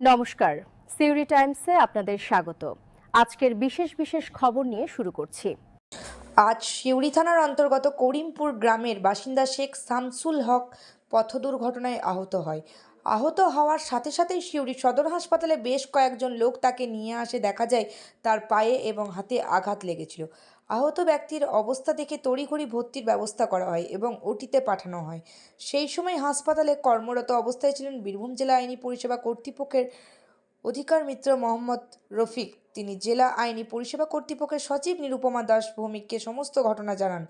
নমস্কার সিউরি টাইমসে আপনাদের স্বাগত। আজকের বিশেষ বিশেষ খবর নিয়ে শুরু করছি। আজ সিউড়ি থানার অন্তর্গত করিমপুর গ্রামের বাসিন্দা শেখ শামসুল হক পথ দুর্ঘটনায় আহত হয়। আহত হওয়ার সাথে সাথেই শিউরি সদর হাসপাতালে বেশ কয়েকজন লোক তাকে নিয়ে আসে দেখা যায় তার পায়ে এবং হাতে আঘাত লেগেছিল। আহত ব্যক্তির অবস্থা দেখে তড়িঘড়ি ভর্তির ব্যবস্থা করা হয় এবং ওটিতে পাঠানো হয়। সেই সময় হাসপাতালে কর্মরত অবস্থায় ছিলেন বীরভূম জেলা আইনি পরিষেবা কর্তৃপক্ষের অধিকার মিত্র মোহাম্মদ রফিক, তিনি জেলা আইনি পরিষেবা কর্তৃপক্ষের সচিব নিরুপমা দাস ভৌমিককে সমস্ত ঘটনা জানান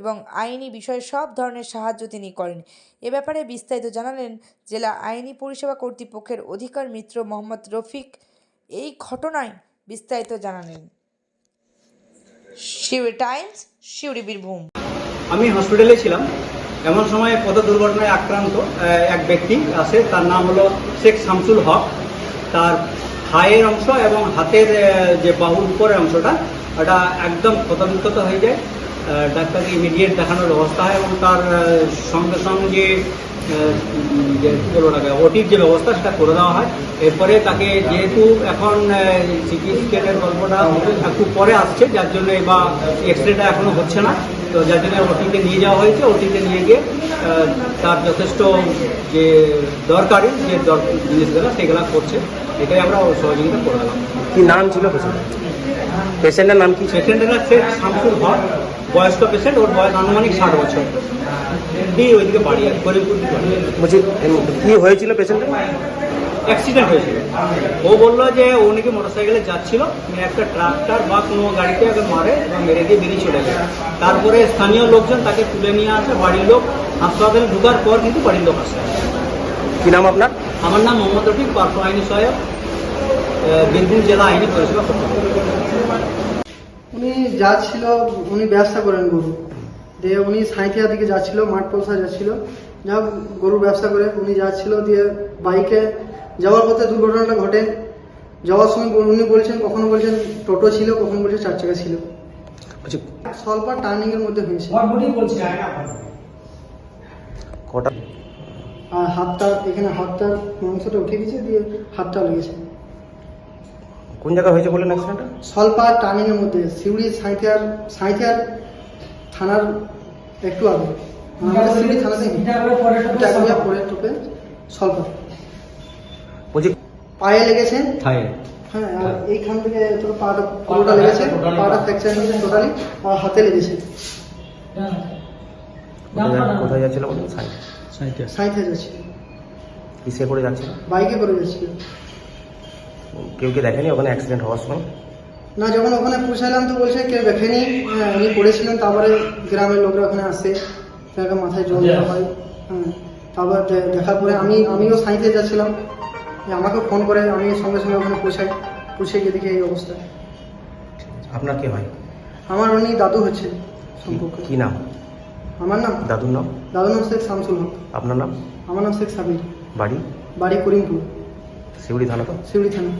এবং আইনি বিষয়ে সব ধরনের সাহায্য তিনি করেন। এ ব্যাপারে বিস্তারিত জানালেন জেলা আইনি পরিষেবা কর্তৃপক্ষের অধিকার মিত্র মোহাম্মদ রফিক। এই ঘটনায় বিস্তারিত জানালেন। শিউরি টাইমস শিউরি বীরভূম। আমি হসপিটালে ছিলাম। এমন সময় পথ দুর্ঘটনায় আক্রান্ত এক ব্যক্তি আছে, তার নাম হলো শেখ শামসুল হক। তার হায়ের অংশ এবং হাতের যে বাহুর উপরের অংশটা ওটা একদম ক্ষতবিক্ষত হয়ে যায়। ডাক্তারকে ইমিডিয়েট দেখানোর ব্যবস্থা হয় এবং তার সঙ্গে সঙ্গে ওটির যে ব্যবস্থা সেটা করে দেওয়া হয়। এরপরে তাকে যেহেতু এখন সিটি স্ক্যানের গল্পটা একটু পরে আসছে, যার জন্য বা এক্স রেটা এখনও হচ্ছে না। তো যার জন্য ওটিতে নিয়ে যাওয়া হয়েছে। ওটিতে নিয়ে গিয়ে তার যথেষ্ট যে দরকারি, যে জিনিসগুলো, সেগুলো করছে। এটাই আমরা সহযোগিতা করে দিলাম। কি নাম ছিল পেশেন্টের নাম কি সেকেন্ড হচ্ছে শামসুল হক। বয়স্ক পেশেন্ট ওর বয়স আনুমানিক ষাট বছর। দি ওইদিকে বাড়ি করিমপুর। বলছি কি হয়েছিল পেশেন্টের অ্যাক্সিডেন্ট হয়েছিল। ও বলল যে ও নাকি মোটরসাইকেলে যাচ্ছিল মানে একটা ট্রাক্টর বা কোনো গাড়িতে ওকে মারে এবং মেরে দিয়ে বেরিয়ে চলে যায়। তারপরে স্থানীয় লোকজন তাকে তুলে নিয়ে আসে বাড়ির লোক হাসপাতালে ঢোকার পর কিন্তু বাড়ির লোক আসে। কি নাম আপনার? আমার নাম মোহাম্মদ রফিক পার্শ্ব আইনি সহায়ক বীরভূম জেলা আইনি পরিষেবা উনি যাচ্ছিল উনি ব্যবসা করেন গরু। দিয়ে উনি সাঁইথিয়া দিকে যাচ্ছিল মাঠ পলসা যাচ্ছিল। যা গরুর ব্যবসা করে উনি যাচ্ছিল দিয়ে বাইকে। যাওয়ার পথে দুর্ঘটনাটা ঘটে। যাওয়ার সময় উনি বলছেন কখনো বলছেন টোটো ছিল কখনো বলছেন চার চাকা ছিল। বলছি স্বল্প টার্নিং এর মধ্যে হয়েছে। কটা? আর হাতটা এখানে হাতটার মাংসটা উঠে গেছে দিয়ে হাতটা লেগেছে। কোন জায়গায় হয়েছে বললেন অ্যাক্সিডেন্টটা স্বল্প টার্নিং এর মধ্যে সিউড়ি সাঁইথিয়ার সাঁইথিয়ার থানার একটু আগে। আমাদের সিউড়ি থানাতে ইটাগুলা পরে টোপে স্বল্প বলছি পায়ে লেগেছে? থাই হ্যাঁ আর এইখান থেকে তোর পাটা পুরোটা লেগেছে পাটা ফ্র্যাকচার হয়েছে টোটালি আর হাতে লেগেছে। কোথায় যা- কোথায় যাচ্ছিল সাঁইথিয়া। কিসে করে যাচ্ছিল? বাইকে করে যাচ্ছিল। কেউ কি দেখেনি ওখানে অ্যাক্সিডেন্ট হওয়ার সময়? না যখন ওখানে পৌঁছালাম তো বলছে কেউ দেখেনি হ্যাঁ, উনি পড়েছিলেন তারপরে গ্রামের লোকরা ওখানে আসে তাকে মাথায় জল দেওয়া হয় হ্যাঁ তারপর দেখার পরে আমি আমিও সাইতে যাচ্ছিলাম যে আমাকে ফোন করে আমি সঙ্গে সঙ্গে ওখানে পৌঁছাই পৌঁছে গিয়ে দেখি এই অবস্থা। আপনার কে হয়? আমার উনি দাদু হচ্ছে সম্পর্ক। কি নাম? আমার নাম? দাদুর নাম? দাদুর নাম শেখ শামসুল হক। আপনার নাম? আমার নাম শেখ সাবির। বাড়ি? বাড়ি করিমপুর। শিউড়ি থানা তো শিউড়ি থানা